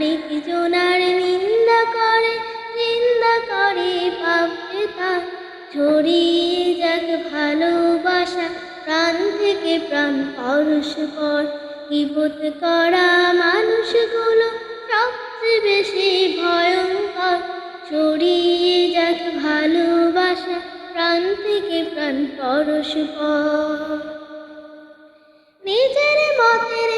আরেক জনার নিন্দা করে নিন্দা করে পাপকে তার ছড়িয়ে যাক ভালোবাসা, প্রাণ থেকে প্রাণ পরস্পর বিপদ করা মানুষগুলো সবচেয়ে বেশি ভয়ঙ্কর। ছড়িয়ে যাক ভালোবাসা, প্রাণ থেকে প্রাণ পরস্পর নিজের মতের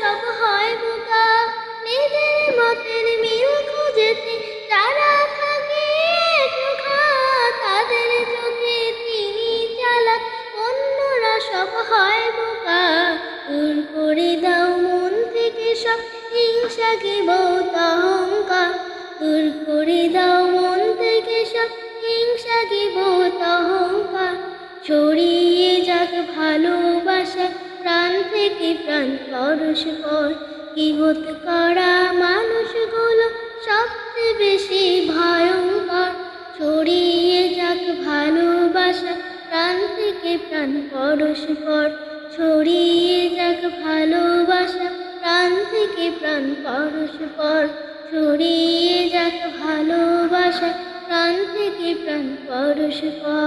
সব হয় বোকা। নিজের মতের মিল খুঁজেতে যারা থাকে তাদের চোখে তিনি চালা অন্যরা সব হয় বোকা। দূর করে দাও মন থেকে সব হিংসা কি বহুত অহংকার। দূর করে দাও মন থেকে সব হিংসা কি বহুত অহংকার। ছড়িয়ে যাক ভালোবাসা প্রাণ থেকে প্রাণ পরস্পর কিবত করা মানুষগুলো সবচেয়ে বেশি ভয়ঙ্কর? ছড়িয়ে যাক ভালোবাসা, প্রাণ থেকে প্রাণ পরস্পর ছড়িয়ে যাক ভালোবাসা, প্রাণ থেকে প্রাণ পরস্পর ছড়িয়ে যাক ভালোবাসা, প্রাণ থেকে প্রাণ পরস্পর